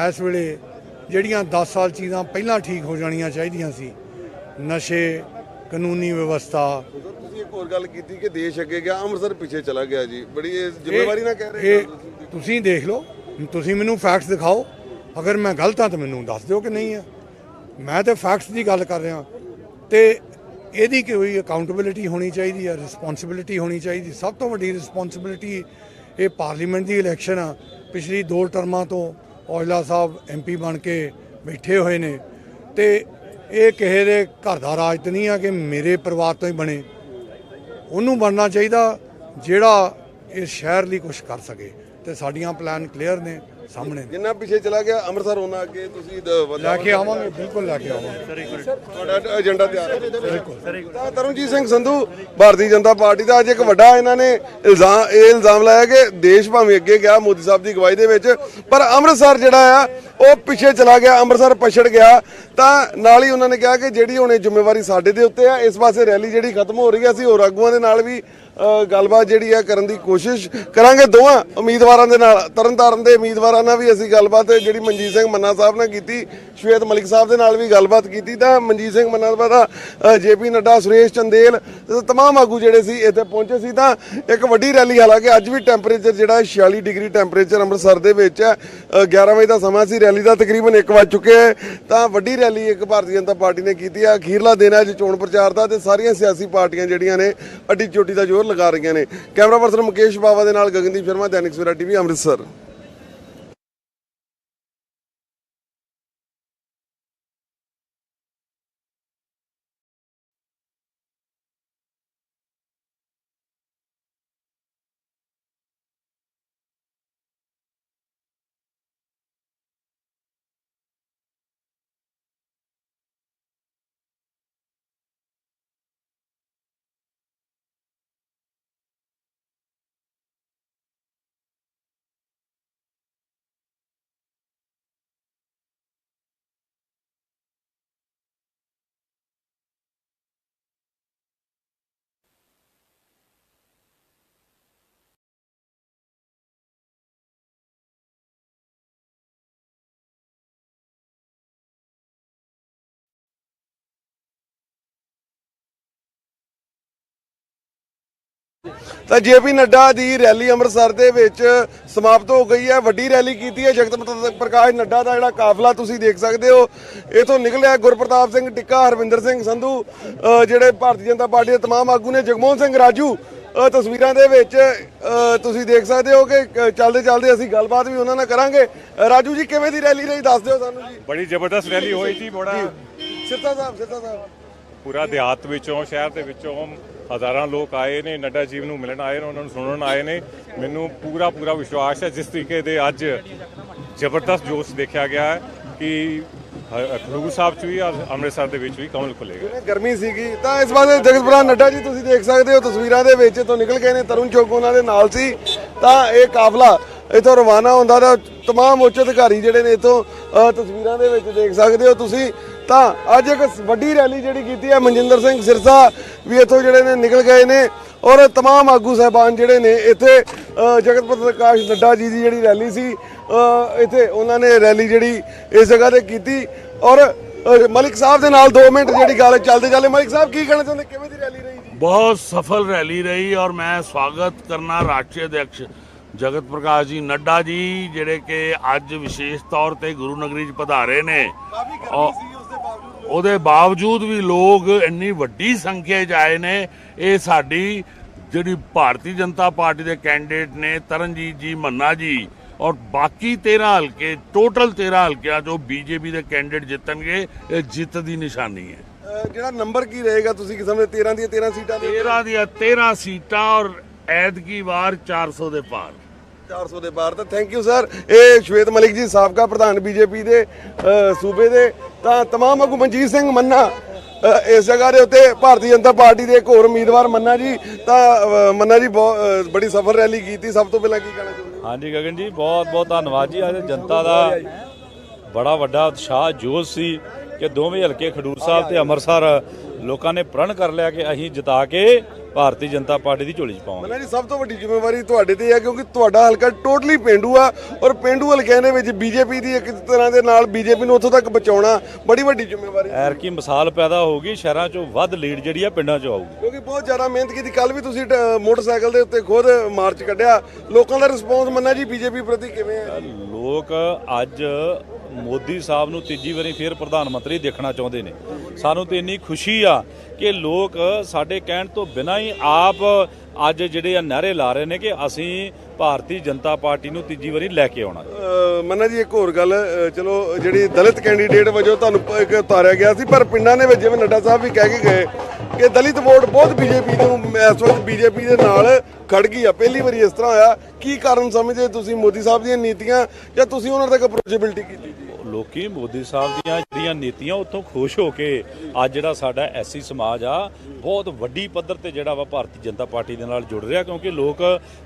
ਇਸ ਵੇਲੇ ਜਿਹੜੀਆਂ 10 ਸਾਲ ਚੀਜ਼ਾਂ ਪਹਿਲਾਂ ਠੀਕ ਹੋ ਜਾਣੀਆਂ ਚਾਹੀਦੀਆਂ ਸੀ ਨਸ਼ੇ ਕਾਨੂੰਨੀ ਵਿਵਸਥਾ।
ਤੁਸੀਂ ਇੱਕ ਹੋਰ ਗੱਲ ਕੀਤੀ ਕਿ ਦੇਸ਼ ਅੱਗੇ ਗਿਆ ਅੰਮ੍ਰਿਤਸਰ ਪਿੱਛੇ ਚਲਾ ਗਿਆ ਜੀ। ਬੜੀ ਇਹ ਜ਼ਿੰਮੇਵਾਰੀ ਨਾਲ ਕਹਿ ਰਹੇ
ਤੁਸੀਂ। ਦੇਖ ਲਓ ਤੁਸੀਂ ਮੈਨੂੰ ਫੈਕਟਸ ਦਿਖਾਓ। ਅਗਰ ਮੈਂ ਗਲਤ ਹਾਂ ਤਾਂ ਮੈਨੂੰ ਦੱਸ ਦਿਓ ਕਿ ਨਹੀਂ ਹੈ। ਮੈਂ ਤੇ ਫੈਕਟਸ ਦੀ ਗੱਲ ਕਰ ਰਿਹਾ। ਤੇ ਇਹਦੀ ਕੋਈ ਅਕਾਊਂਟੇਬਿਲਿਟੀ ਹੋਣੀ ਚਾਹੀਦੀ ਹੈ ਰਿਸਪੌਂਸਿਬਿਲਿਟੀ ਹੋਣੀ ਚਾਹੀਦੀ। ਸਭ ਤੋਂ ਵੱਡੀ ਰਿਸਪੌਂਸਿਬਿਲਿਟੀ ਇਹ ਪਾਰਲੀਮੈਂਟ ਦੀ ਇਲੈਕਸ਼ਨ ਆ। ਪਿਛਲੀ ਦੋ ਟਰਮਾਂ ਤੋਂ ਔਜਲਾ ਸਾਹਿਬ ਐਮਪੀ ਬਣ ਕੇ ਬੈਠੇ ਹੋਏ ਨੇ ਤੇ ਇਹ ਕਿਸੇ ਦੇ ਘਰ ਦਾ ਰਾਜ ਤਾਂ ਨਹੀਂ ਆ ਕਿ ਮੇਰੇ ਪਰਿਵਾਰ ਤੋਂ ਹੀ ਬਣੇ। ਉਹਨੂੰ ਬਣਨਾ ਚਾਹੀਦਾ ਜਿਹੜਾ ਇਸ ਸ਼ਹਿਰ ਲਈ ਕੁਝ ਕਰ ਸਕੇ ਤੇ ਸਾਡੀਆਂ ਪਲਾਨ ਕਲੀਅਰ ਨੇ। ਸਾਹਮਣੇ।
ਜਿੰਨਾ ਪਿੱਛੇ ਚਲਾ ਗਿਆ ਅੰਮ੍ਰਿਤਸਰ ਉਹਨਾਂ ਅੱਗੇ ਤੁਸੀਂ
ਲੈ ਕੇ ਆਵਾਂਗੇ ਬਿਲਕੁਲ ਲੈ ਕੇ ਆਵਾਂਗੇ।
ਤੁਹਾਡਾ ਏਜੰਡਾ ਤਿਆਰ ਹੈ। ਬਿਲਕੁਲ। ਤਾਂ ਤਰਨਜੀਤ ਸਿੰਘ ਸੰਧੂ ਭਾਰਤੀ ਜਨਤਾ ਪਾਰਟੀ ਦਾ ਅੱਜ ਇੱਕ ਵੱਡਾ ਇਹਨਾਂ ਨੇ ਇਲਜ਼ਾਮ ਇਹ ਇਲਜ਼ਾਮ ਲਾਇਆ ਕਿ ਦੇਸ਼ ਭਾਵੇਂ ਅੱਗੇ ਗਿਆ ਮੋਦੀ ਸਾਹਿਬ ਦੀ ਅਗਵਾਈ ਦੇ ਵਿੱਚ ਪਰ ਅੰਮ੍ਰਿਤਸਰ ਜਿਹੜਾ ਆ ਉਹ ਪਿੱਛੇ ਚਲਾ ਗਿਆ ਅੰਮ੍ਰਿਤਸਰ ਪਛੜ ਗਿਆ। ਤਾਂ ਨਾਲ ਹੀ ਉਹਨਾਂ ਨੇ ਕਿਹਾ ਕਿ ਜਿਹੜੀ ਹੁਣ ਇਹ ਜ਼ਿੰਮੇਵਾਰੀ ਸਾਡੇ ਦੇ ਉੱਤੇ ਆ ਇਸ ਪਾਸੇ ਰੈਲੀ ਜਿਹੜੀ ਖਤਮ ਹੋ ਰਹੀ ਹੈ ਅਸੀਂ ਹੋਰ ਆਗੂਆਂ ਦੇ ਨਾਲ ਵੀ ਗੱਲਬਾਤ ਜਿਹੜੀ ਆ ਕਰਨ ਦੀ ਕੋਸ਼ਿਸ਼ ਕਰਾਂਗੇ। ਦੋਵਾਂ ਉਮੀਦਵਾਰਾਂ ਦੇ ਨਾਲ ਤਰਨਤਾਰਨ ਦੇ ਉਮੀਦਵਾਰਾਂ ਨਾਲ ਵੀ ਅਸੀਂ ਗੱਲਬਾਤ ਜਿਹੜੀ ਮਨਜੀਤ ਸਿੰਘ ਮੰਨਾ ਸਾਹਿਬ ਨਾਲ ਕੀਤੀ ਸ਼ਵੇਤ ਮਲਿਕ ਸਾਹਿਬ ਦੇ ਨਾਲ ਵੀ ਗੱਲਬਾਤ ਕੀਤੀ। ਤਾਂ ਮਨਜੀਤ ਸਿੰਘ ਮੰਨਾ ਦਾ ਪਤਾ ਜੇਪੀ ਨੱਡਾ ਸੁਰੇਸ਼ ਚੰਦੇਲ ਤਮਾਮ ਆਗੂ ਜਿਹੜੇ ਸੀ ਇੱਥੇ ਪਹੁੰਚੇ ਸੀ। ਤਾਂ ਇੱਕ ਵੱਡੀ ਰੈਲੀ ਹਾਲਾਂਕਿ ਅੱਜ ਵੀ ਟੈਂਪਰੇਚਰ ਜਿਹੜਾ 46 ਡਿਗਰੀ ਟੈਂਪਰੇਚਰ ਅੰਮ੍ਰਿਤਸਰ ਦੇ ਵਿੱਚ ਹੈ ਅ, 11 ਵਜੇ ਦਾ ਸਮਾਂ ਸੀ। ਰੈਲੀ ਦਾ ਤਕਰੀਬਨ 1 ਵਜ ਚੁੱਕਿਆ ਹੈ। ਤਾਂ ਵੱਡੀ ਰੈਲੀ ਇੱਕ ਭਾਰਤੀ ਜਨਤਾ ਪਾਰਟੀ ਨੇ ਕੀਤੀ ਹੈ ਅਖੀਰਲਾ ਦਿਨ ਹੈ ਅੱਜ ਚੋਣ ਪ੍ਰਚਾਰ ਦਾ ਤੇ ਸਾਰੀਆਂ ਸਿਆਸੀ ਪਾਰਟੀਆਂ ਜਿਹੜੀਆਂ ਨੇ, ਅੱਡੀ ਚੋਟੀ ਦਾ ਜ਼ੋਰ ਲਗਾ ਰਹੀਆਂ ਨੇ। ਕੈਮਰਾ ਪਰਸਨ ਮੁਕੇਸ਼ ਬਾਵਾ ਦੇ ਨਾਲ ਗਗਨਦੀਪ ਸ਼ਰਮਾ, ਦੈਨਿਕ ਸਵੇਰਾ ਟੀਵੀ, ਅੰਮ੍ਰਿਤਸਰ। ਤਾਂ ਜੇਪੀ ਨੱਡਾ ਦੀ ਰੈਲੀ ਅੰਮ੍ਰਿਤਸਰ ਦੇ ਵਿੱਚ ਸਮਾਪਤ ਹੋ ਗਈ ਹੈ ਵੱਡੀ ਰੈਲੀ ਕੀਤੀ ਹੈ ਜਗਤ ਪ੍ਰ- ਪ੍ਰਕਾਸ਼ ਨੱਡਾ ਦਾ ਜਿਹੜਾ ਕਾਫਲਾ ਤੁਸੀਂ ਦੇਖ ਸਕਦੇ ਹੋ ਇਥੋਂ ਨਿਕਲਿਆ ਗੁਰਪ੍ਰਤਾਪ ਸਿੰਘ ਟਿੱਕਾ ਹਰਵਿੰਦਰ ਸਿੰਘ ਸੰਧੂ ਅ, ਜਿਹੜੇ ਭਾਰਤੀ ਜਨਤਾ ਪਾਰਟੀ ਦੇ तमाम ਆਗੂ ਨੇ ਜਗਮੋਹਨ ਸਿੰਘ ਰਾਜੂ ਅ, ਤਸਵੀਰਾਂ ਦੇ ਵਿੱਚ ਅ, ਤੁਸੀਂ ਦੇਖ ਸਕਦੇ ਹੋ ਕਿ ਅ, ਚੱਲਦੇ ਚੱਲਦੇ ਅਸੀਂ ਗੱਲਬਾਤ ਵੀ ਉਹਨਾਂ ਨਾਲ ਕਰਾਂਗੇ ਅ, ਰਾਜੂ ਜੀ ਕਿਵੇਂ ਦੀ ਰੈਲੀ ਰਹੀ ਦੱਸ ਦਿਓ ਸਾਨੂੰ ਜੀ
ਬੜੀ ਜ਼ਬਰਦਸਤ ਰੈਲੀ ਹੋਈ ਜੀ ਬੜਾ
ਸਿਰਤਾ ਸਾਹਿਬ ਸਿਰਤਾ ਸਾਹਿਬ
ਪੂਰਾ ਦਿਹਾਤ ਵਿੱਚੋਂ ਸ਼ਹਿਰ ਦੇ ਵਿੱਚੋਂ ਹਜ਼ਾਰਾਂ ਲੋਕ ਆਏ ਨੇ ਨੱਡਾ ਜੀ ਨੂੰ ਮਿਲਣ ਆਏ ਨੇ ਉਹਨਾਂ ਨੂੰ ਸੁਣਨ ਆਏ ਨੇ ਮੈਨੂੰ ਪੂਰਾ ਪੂਰਾ ਵਿਸ਼ਵਾਸ ਹੈ ਜਿਸ ਤਰੀਕੇ ਦੇ ਅੱਜ ਜ਼ਬਰਦਸਤ ਜੋਸ਼ ਦੇਖਿਆ ਗਿਆ ਹੈ ਕਿ ਹ- ਖਡੂਰ ਸਾਹਿਬ ਚ ਵੀ ਔਰ ਅੰਮ੍ਰਿਤਸਰ ਦੇ ਵਿੱਚ ਵੀ ਕਮਲ ਖੁੱਲੇਗਾ
ਜਿਵੇਂ ਗਰਮੀ ਸੀਗੀ ਤਾਂ ਇਸ ਵਾਰ ਜਗਤ ਪ੍ਰਕਾਸ਼ ਨੱਡਾ ਜੀ ਤੁਸੀਂ ਦੇਖ ਸਕਦੇ ਹੋ ਤਸਵੀਰਾਂ ਦੇ ਵਿੱਚ ਤੋਂ ਨਿਕਲ ਗਏ ਨੇ ਤਰੁਣ ਚੌਕ ਉਹਨਾਂ ਦੇ ਨਾਲ ਸੀ ਤਾਂ ਇਹ ਕਾਫਲਾ ਇਥੋਂ ਰਵਾਨਾ ਹੁੰਦਾ ਤਾਂ तमाम ਉੱਚ ਅਧਿਕਾਰੀ ਜਿਹੜੇ ਨੇ ਇਥੋਂ ਤਸਵੀਰਾਂ ਦੇ ਵਿੱਚ ਦੇਖ ਸਕਦੇ ਹੋ ਤੁਸੀਂ ਤਾਂ ਅੱਜ ਇੱਕ ਵੱਡੀ ਰੈਲੀ ਜਿਹੜੀ ਕੀਤੀ ਹੈ ਮਨਜਿੰਦਰ ਸਿੰਘ ਸਿਰਸਾ ਵੀ ਇਥੋਂ ਜਿਹੜੇ ਨੇ ਨਿਕਲ ਗਏ ਨੇ ਔਰ तमाम ਆਗੂ ਸਹਿਬਾਨ ਜਿਹੜੇ ਨੇ ਇੱਥੇ ਅ, ਜਗਤ ਪ੍ਰਕਾਸ਼ ਨੱਡਾ ਜੀ ਦੀ ਜਿਹੜੀ ਰੈਲੀ ਸੀ ਅ, ਇੱਥੇ ਉਹਨਾਂ ਨੇ ਰੈਲੀ ਜਿਹੜੀ ਇਸ ਜਗ੍ਹਾ ਤੇ ਕੀਤੀ ਔਰ ਅ, ਮਲਿਕ ਸਾਹਿਬ ਦੇ ਨਾਲ 2 ਮਿੰਟ ਜਿਹੜੀ ਗੱਲ ਚੱਲਦੇ ਚੱਲੇ ਮਲਿਕ ਸਾਹਿਬ ਕੀ ਕਹਿਣਾ ਚਾਹੁੰਦੇ ਕਿਵੇਂ ਦੀ ਰੈਲੀ ਰਹੀ ਜੀ
ਬਹੁਤ ਸਫਲ ਰੈਲੀ ਰਹੀ ਔਰ ਮੈਂ ਸਵਾਗਤ ਕਰਨਾ ਰਾਸ਼ਟਰੀ ਅਧਿਕਸ਼ ਜਗਤ ਪ੍ਰਕਾਸ਼ ਜੀ ਨੱਡਾ ਜੀ ਜਿਹੜੇ ਕਿ ਅੱਜ ਵਿਸ਼ੇਸ਼ ਤੌਰ ਤੇ ਗੁਰੂ ਨਗਰੀ ਚ ਪਧਾਰੇ ਨੇ ਔਰ ਉਹਦੇ ਬਾਵਜੂਦ ਵੀ ਲੋਕ ਇੰਨੀ ਵੱਡੀ ਸੰਖਿਆ 'ਚ ਆਏ ਨੇ ਇਹ ਸਾਡੀ ਜਿਹੜੀ ਭਾਰਤੀ ਜਨਤਾ ਪਾਰਟੀ ਦੇ ਕੈਂਡੀਡੇਟ ਨੇ ਤਰਨਜੀਤ ਜੀ ਮੰਨਾ ਜੀ ਔਰ ਬਾਕੀ 13 ਹਲਕੇ ਟੋਟਲ 13 ਹਲਕਿਆਂ ਚੋਂ ਬੀਜੇਪੀ ਦੇ ਕੈਂਡੀਡੇਟ ਜਿੱਤਣਗੇ ਇਹ ਜਿੱਤ ਦੀ ਨਿਸ਼ਾਨੀ ਹੈ।
ਜਿਹੜਾ ਨੰਬਰ ਕੀ ਰਹੇਗਾ ਤੁਸੀਂ ਕਿਸਮ ਦੇ 13 ਦੀਆਂ 13 ਸੀਟਾਂ ਦੇ
13 ਦੀਆਂ 13 ਸੀਟਾਂ ਔਰ ਐਤਕੀ ਵਾਰ 400 ਦੇ ਪਾਰ।
400 ਦੇ ਪਾਰ ਤਾਂ ਥੈਂਕ ਯੂ ਸਰ ਇਹ ਸ਼ਵੇਤ ਮਲਿਕ ਜੀ, ਸਾਬਕਾ ਪ੍ਰਧਾਨ ਬੀਜੇਪੀ ਦੇ ਸੂਬੇ ਦੇ। ਤਾਂ ਤਮਾਮ ਆਗੂ ਮਨਜੀਤ ਸਿੰਘ ਮੰਨਾ ਇਸ ਜਗ੍ਹਾ ਦੇ ਉੱਤੇ ਭਾਰਤੀ ਜਨਤਾ ਪਾਰਟੀ ਦੇ ਇੱਕ ਹੋਰ ਉਮੀਦਵਾਰ ਮੰਨਾ ਜੀ। ਤਾਂ ਮੰਨਾ ਜੀ ਬਹੁਤ ਬੜੀ ਸਫਲ ਰੈਲੀ ਕੀਤੀ। ਸਭ ਤੋਂ ਪਹਿਲਾਂ ਕੀ ਕਹਿਣਾ ਚਾਹੁੰਦੇ
ਹਾਂਜੀ, ਗਗਨ ਜੀ ਬਹੁਤ ਬਹੁਤ ਧੰਨਵਾਦ ਜੀ। ਅੱਜ ਜਨਤਾ ਦਾ ਬੜਾ ਵੱਡਾ ਉਤਸ਼ਾਹ, ਜੋਸ਼ ਸੀ ਕਿ ਦੋਵੇਂ ਹਲਕੇ ਖਡੂਰ ਸਾਹਿਬ ਤੇ ਅੰਮ੍ਰਿਤਸਰ ਲੋਕਾਂ ਨੇ ਪ੍ਰਣ ਕਰ ਲਿਆ ਕਿ ਅਸੀਂ ਜਿਤਾ ਕੇ ਭਾਰਤੀ ਜਨਤਾ ਪਾਰਟੀ ਦੀ ਝੋਲੀ 'ਚ ਪਾਵਾਂਗੇ।
ਮੰਨਾ ਜੀ ਸਭ ਤੋਂ ਵੱਡੀ ਜ਼ਿੰਮੇਵਾਰੀ ਤੁਹਾਡੇ ਤੇ ਹੈ ਕਿਉਂਕਿ ਤੁਹਾਡਾ ਹਲਕਾ ਟੋਟਲੀ ਪਿੰਡੂ ਆ ਔਰ ਪਿੰਡੂ ਹਲਕਿਆਂ ਦੇ ਵਿੱਚ ਬੀਜੇਪੀ ਦੀ ਇੱਕ ਤਰ੍ਹਾਂ ਦੇ ਨਾਲ ਬੀਜੇਪੀ ਨੂੰ ਉੱਥੋਂ ਤੱਕ ਪਹੁੰਚਾਉਣਾ ਬੜੀ ਵੱਡੀ ਜ਼ਿੰਮੇਵਾਰੀ
ਐਰ ਕੀ ਮਿਸਾਲ ਪੈਦਾ ਹੋਊਗੀ ਸ਼ਹਿਰਾਂ 'ਚੋਂ ਵੱਧ ਲੀਡ ਜਿਹੜੀ ਆ ਪਿੰਡਾਂ 'ਚੋਂ ਆਊਗੀ।
ਕਿਉਂਕਿ ਬਹੁਤ ਜ਼ਿਆਦਾ ਮਿਹਨਤ ਕੀਤੀ। ਕੱਲ ਵੀ ਤੁਸੀਂ ਮੋਟਰਸਾਈਕਲ ਦੇ ਉੱਤੇ ਖੁਦ ਮਾਰਚ ਕੱਢਿਆ। ਲੋਕਾਂ ਦਾ ਰਿਸਪੌਂਸ ਮੰਨਾ ਜੀ ਬੀਜੇਪੀ ਪ੍ਰਤੀ ਕਿਵੇਂ ਹੈ
ਲੋਕ ਅੱਜ ਮੋਦੀ ਸਾਹਿਬ ਨੂੰ ਤੀਜੀ ਵਾਰੀ ਫੇਰ ਪ੍ਰਧਾਨ ਮੰਤਰੀ ਦੇਖਣਾ ਚਾਹੁੰਦੇ ਨੇ। ਸਾਨੂੰ ਤੇ ਇੰਨੀ ਖੁਸ਼ੀ ਆ ਕਿ ਲੋਕ ਸਾਡੇ ਕਹਿਣ ਤੋਂ ਬਿਨਾਂ ਹੀ ਆਪ ਅੱਜ ਜਿਹੜੇ ਆ ਨਾਰੇ ਲਾ ਰਹੇ ਨੇ ਕਿ ਅਸੀਂ ਭਾਰਤੀ ਜਨਤਾ ਪਾਰਟੀ ਨੂੰ ਤੀਜੀ ਵਾਰੀ ਲੈ ਕੇ ਆਉਣਾ।
ਮੰਨਾ ਜੀ, ਇੱਕ ਹੋਰ ਗੱਲ ਚਲੋ ਜਿਹੜੀ ਦਲਿਤ ਕੈਂਡੀਡੇਟ ਵਜੋਂ ਤੁਹਾਨੂੰ ਇੱਕ ਉਤਾਰਿਆ ਗਿਆ ਸੀ, ਪਰ ਪਿੰਡਾਂ ਦੇ ਵਿੱਚ ਜਿਵੇਂ ਨੱਡਾ ਸਾਹਿਬ ਵੀ ਕਹਿ ਕੇ ਗਏ ਕਿ ਦਲਿਤ ਵੋਟ ਬਹੁਤ ਬੀਜੇਪੀ ਨੂੰ ਇਸ ਵਕਤ ਬੀਜੇਪੀ ਦੇ ਨਾਲ ਖੜ ਗਈ ਆ, ਪਹਿਲੀ ਵਾਰੀ ਇਸ ਤਰ੍ਹਾਂ ਹੋਇਆ। ਕੀ ਕਾਰਨ ਸਮਝਦੇ ਤੁਸੀਂ ਮੋਦੀ ਸਾਹਿਬ ਦੀਆਂ ਨੀਤੀਆਂ ਜਾਂ ਤੁਸੀਂ ਉਹਨਾਂ ਤੱਕ ਅਪਰੋਚੇਬਿਲਟੀ ਕੀਤੀ ਜੀ?
ਲੋਕੀ ਮੋਦੀ ਸਾਹਿਬ ਦੀਆਂ ਜਿਹੜੀਆਂ ਨੀਤੀਆਂ ਉੱਥੋਂ ਖੁਸ਼ ਹੋ ਕੇ ਅੱਜ ਜਿਹੜਾ ਸਾਡਾ ਐਸੀ ਸਮਾਜ ਆ ਬਹੁਤ ਵੱਡੀ ਪੱਧਰ ਤੇ ਜਿਹੜਾ ਵਾ ਭਾਰਤੀ ਜਨਤਾ ਪਾਰਟੀ ਦੇ ਨਾਲ ਜੁੜ ਰਿਹਾ ਕਿਉਂਕਿ ਲੋਕ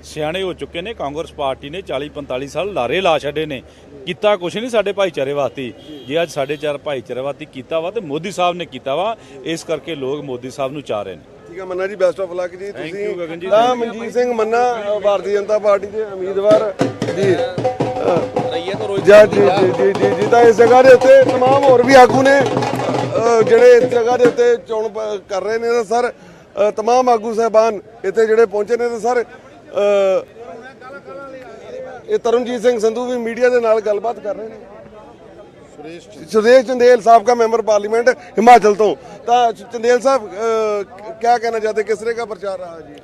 ਸਿਆਣੇ ਹੋ ਚੁੱਕੇ ਨੇ ਕਾਂਗਰਸ ਪਾਰਟੀ ਨੇ 40 45 ਸਾਲ ਲਾਰੇ ਲਾ ਛੱਡੇ ਨੇ। ਕੀਤਾ ਕੁਛ ਨਹੀਂ ਸਾਡੇ ਭਾਈਚਾਰੇ ਵਾਸਤੇ। ਜੇ ਅੱਜ ਸਾਡੇ ਚਾਰ ਭਾਈਚਾਰੇ ਵਾਸਤੇ ਕੀਤਾ ਵਾ ਤੇ ਮੋਦੀ ਸਾਹਿਬ ਨੇ ਕੀਤਾ ਵਾ ਇਸ ਕਰਕੇ ਲੋਕ ਮੋਦੀ ਸਾਹਿਬ ਨੂੰ ਚਾਹ ਰਹੇ ਨੇ।
ਠੀਕ ਹੈ ਮੰਨਾ ਜੀ ਬੈਸਟ ਆਫ ਲੱਕ ਜੀ। ਤੁਸੀਂ ਤਾਂ ਮਨਜੀਤ ਸਿੰਘ ਮੰਨਾ ਭਾਰਤੀ ਜਨਤਾ ਪਾਰਟੀ ਦੇ ਉਮੀਦਵਾਰ। ਜੀ। ਰਹੀਏ ਤਾਂ ਰੋਜ਼ ਜੀ ਜੀ ਜੀ ਜੀ। ਜੀ ਤਾਂ ਇਸ ਜਗ੍ਹਾ ਦੇ ਉੱਤੇ तमाम ਹੋਰ ਵੀ ਆਗੂ ਨੇ ਅਹ ਜਿਹੜੇ ਇਸ ਜਗ੍ਹਾ ਦੇ ਉੱਤੇ ਚੋਣ ਪ- ਕਰ ਰਹੇ ਨੇ ਤਾਂ ਸਰ ਅਹ तमाम ਆਗੂ ਸਹਿਬਾਨ ਇੱਥੇ ਜਿਹੜੇ ਪਹੁੰਚੇ ਨੇ ਤਾਂ ਸਰ ਅਹ ਇਹ ਤਰਨਜੀਤ ਸਿੰਘ ਸੰਧੂ ਵੀ ਮੀਡੀਆ ਦੇ ਨਾਲ ਗੱਲਬਾਤ ਕਰ ਰਹੇ ਨੇ ਸੁਰੇਸ਼ ਚੰਦੇਲ ਸਾਬਕਾ ਮੈਂਬਰ ਪਾਰਲੀਮੈਂਟ ਹਿਮਾਚਲ ਤੋਂ ਤਾਂ ਚੰਦੇਲ ਸਾਹਿਬ ਅਹ, क्या कहना चाहते किस तरह का प्रचार रहा जी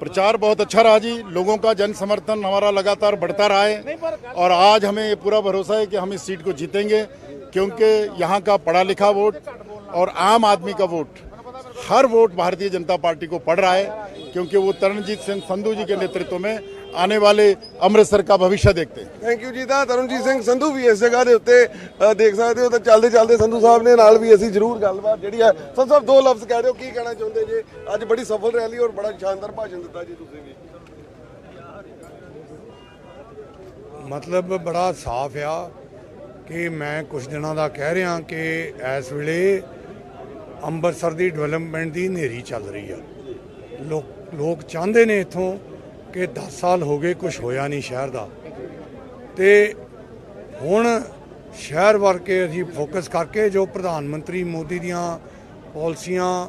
प्रचार बहुत अच्छा रहा जी। लोगों का जन समर्थन हमारा लगातार बढ़ता रहा है और आज हमें ये पूरा भरोसा है कि हम इस सीट को जीतेंगे, क्योंकि यहाँ का पढ़ा लिखा वोट और आम आदमी का वोट, हर वोट भारतीय जनता पार्टी को पड़ रहा है, क्योंकि वो तरणजीत सिंह संधू जी के नेतृत्व में ਆਉਣੇ ਵਾਲੇ ਅੰਮ੍ਰਿਤਸਰ ਦਾ ਭਵਿੱਖ ਦੇਖਤੇ
ਥੈਂਕ ਯੂ ਜੀ ਤਾਂ ਤਰਨਜੀਤ ਸਿੰਘ ਸੰਧੂ ਵੀ ਇਸ ਜਗ੍ਹਾ ਦੇ ਉੱਤੇ ਦੇਖ ਸਕਦੇ ਹੋ ਤਾਂ ਚੱਲਦੇ ਚੱਲਦੇ ਸੰਧੂ ਸਾਹਿਬ ਨੇ ਨਾਲ ਵੀ ਅਸੀਂ ਜ਼ਰੂਰ ਗੱਲਬਾਤ ਜਿਹੜੀ ਹੈ ਸੰਧੂ ਸਾਹਿਬ ਦੋ ਲਫ਼ਜ਼ ਕਹਿ ਰਹੇ ਹੋ ਕੀ ਕਹਿਣਾ ਚਾਹੁੰਦੇ ਜੇ? ਅੱਜ ਬੜੀ ਸਫਲ ਰੈਲੀ ਔਰ ਬੜਾ ਸ਼ਾਨਦਾਰ ਭਾਸ਼ਣ ਦਿੱਤਾ ਜੀ ਤੁਸੀਂ ਵੀ।
ਮਤਲਬ ਬੜਾ ਸਾਫ਼ ਆ ਕਿ ਮੈਂ ਕੁਝ ਦਿਨਾਂ ਦਾ ਕਹਿ ਰਿਹਾ ਕਿ ਇਸ ਵੇਲੇ ਅੰਮ੍ਰਿਤਸਰ ਦੀ ਡਿਵੈਲਪਮੈਂਟ ਦੀ ਨੇਰੀ ਚੱਲ ਰਹੀ ਆ। ਲੋਕ ਲੋਕ ਚਾਹੁੰਦੇ ਨੇ ਇਥੋਂ ਕਿ 10 ਸਾਲ ਹੋ ਗਏ ਕੁਝ ਹੋਇਆ ਨਹੀਂ ਸ਼ਹਿਰ ਦਾ। ਤੇ ਹੁਣ ਸ਼ਹਿਰ ਵਰ ਕੇ ਅਸੀਂ ਫੋਕਸ ਕਰਕੇ ਜੋ ਪ੍ਰਧਾਨ ਮੰਤਰੀ ਮੋਦੀ ਦੀਆਂ ਪਾਲਿਸੀਆਂ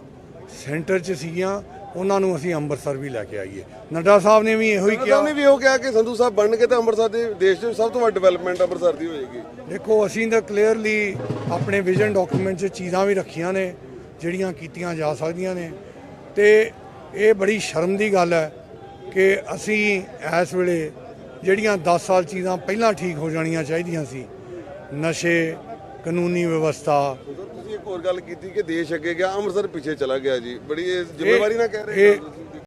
ਸੈਂਟਰ 'ਚ ਸੀਗੀਆਂ ਉਹਨਾਂ ਨੂੰ ਅਸੀਂ ਅੰਮ੍ਰਿਤਸਰ ਵੀ ਲੈ ਕੇ ਆਈਏ। ਨੱਡਾ ਸਾਹਿਬ ਨੇ ਵੀ ਇਹੋ ਹੀ
ਉਹਨਾਂ
ਕਿਹਾ।
ਨੇ ਵੀ ਇਹੋ ਕਿਹਾ ਕਿ ਸੰਧੂ ਸਾਹਿਬ ਬਣਨਗੇ ਤਾਂ ਅੰਮ੍ਰਿਤਸਰ ਦੇ ਦੇਸ਼ ਦੇ ਸਭ ਤੋਂ ਵੱਡੀ ਡਿਵੈਲਪਮੈਂਟ ਅੰਮ੍ਰਿਤਸਰ ਦੀ ਹੋਏਗੀ।
ਦੇਖੋ ਅਸੀਂ ਤਾਂ ਕਲੀਅਰਲੀ ਆਪਣੇ ਵਿਜ਼ਨ ਡਾਕੂਮੈਂਟ 'ਚ ਚੀਜ਼ਾਂ ਵੀ ਰੱਖੀਆਂ ਨੇ ਜਿਹੜੀਆਂ ਕੀਤੀਆਂ ਜਾ ਸਕਦੀਆਂ ਨੇ। ਤੇ ਇਹ ਬੜੀ ਸ਼ਰਮ ਦੀ ਗੱਲ ਹੈ ਕਿ ਅਸੀਂ ਇਸ ਵੇਲੇ ਜਿਹੜੀਆਂ 10 ਸਾਲ ਚੀਜ਼ਾਂ ਪਹਿਲਾਂ ਠੀਕ ਹੋ ਜਾਣੀਆਂ ਚਾਹੀਦੀਆਂ ਸੀ ਨਸ਼ੇ ਕਾਨੂੰਨੀ ਵਿਵਸਥਾ
ਤੁਸੀਂ ਇੱਕ ਹੋਰ ਗੱਲ ਕੀਤੀ ਕਿ ਦੇਸ਼ ਅੱਗੇ ਗਿਆ ਅੰਮ੍ਰਿਤਸਰ ਪਿੱਛੇ ਚਲਾ ਗਿਆ ਜੀ ਬੜੀ ਜ਼ਿੰਮੇਵਾਰੀ ਨਾਲ ਕਹਿ ਰਹੇ ਹੋ।